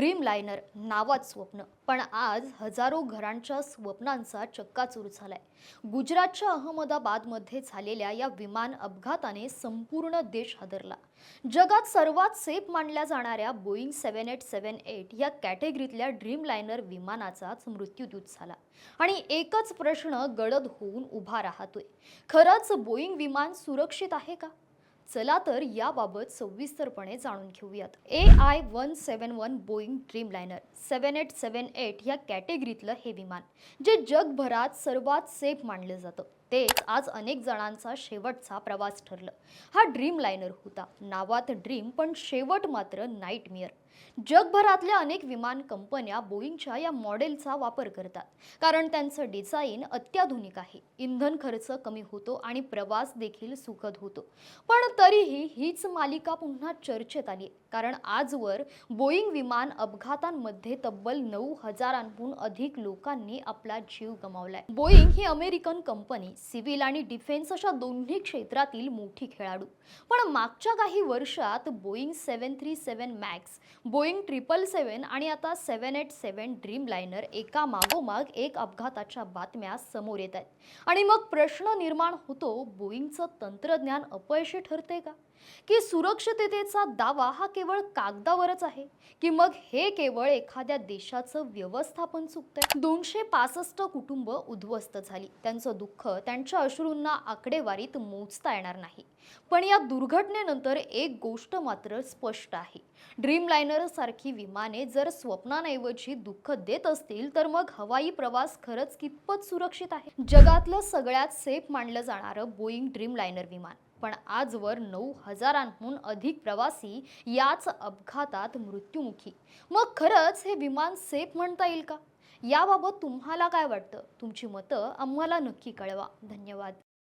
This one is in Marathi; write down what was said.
ड्रीम लायनर नावात स्वप्न. पण आज हजारो घरांच्या स्वप्नांचा चक्काचूर झालाय. गुजरातच्या अहमदाबादमध्ये झालेल्या या विमान अपघाताने संपूर्ण देश हादरला. जगात सर्वात सेफ मानल्या जाणाऱ्या Boeing seven eight seven eight या कॅटेगरीतल्या ड्रीम लायनर विमानाचाच मृत्यूदूत झाला. आणि एकच प्रश्न गडद होऊन उभा राहतोय. खरंच बोईंग विमान सुरक्षित आहे का? चला तर याबाबत सविस्तरपणे जाणून घेऊयात. A I one seven one Boeing Dreamliner seven eight seven eight या कॅटेगरीतलं हे विमान जे जगभरात सर्वात सेफ मानलं जातं. तेच आज अनेक जणांचा शेवटचा प्रवास ठरलं. हा ड्रीम लायनर होता. नावात ड्रीम पण शेवट मात्र नाईटमिअर जगभरातल्या अनेक विमान कंपन्या बोईंगच्या या मॉडेलचा वापर करतात. कारण त्यांचं डिझाईन अत्याधुनिक आहे. इंधन खर्च कमी होतो आणि प्रवास देखील सुखद होतो. पण तरीही हीच मालिका पुन्हा चर्चेत आली. कारण आजवर बोईंग विमान अपघातांमध्ये तब्बल नऊ हजारांहून अधिक लोकांनी आपला जीव गमावलाय. बोईंग ही अमेरिकन कंपनी सिव्हिल आणि डिफेन्स अशा दोन्ही क्षेत्रातील मोठी खेळाडू. पण मागच्या काही वर्षात Boeing seven three seven max Boeing triple seven आणि आता seven eight seven dream liner एका मागोमाग एक अपघाताच्या बातम्या समोर येत आहेत. आणि मग प्रश्न निर्माण होतो बोईंगचं तंत्रज्ञान अपयशी ठरतं का? की सुरक्षिततेचा दावा हा केवळ कागदावरच आहे की मग हे केवळ एखाद्या देशाचं व्यवस्थापन चुकतंय? दोनशे पासष्ट कुटुंब उद्ध्वस्त झाली. त्यांचं दुःख त्यांच्या अश्रूंना आकडेवारीत मोजता येणार नाही. पण या दुर्घटनेनंतर एक गोष्ट मात्र स्पष्ट आहे. ड्रीम लायनर सारखी विमाने जर स्वप्नांऐवजी दुःख देत असतील तर मग हवाई प्रवास खरंच कितपत सुरक्षित आहे? जगातलं सगळ्यात सेफ मानलं जाणारं बोईंग ड्रीम लायनर विमान. पण आजवर नऊ हजारांहून अधिक प्रवासी याच अपघातात मृत्युमुखी. मग खरंच हे विमान सेफ म्हणता येईल का? याबाबत तुम्हाला काय वाटतं? तुमची मतं आम्हाला नक्की कळवा. धन्यवाद.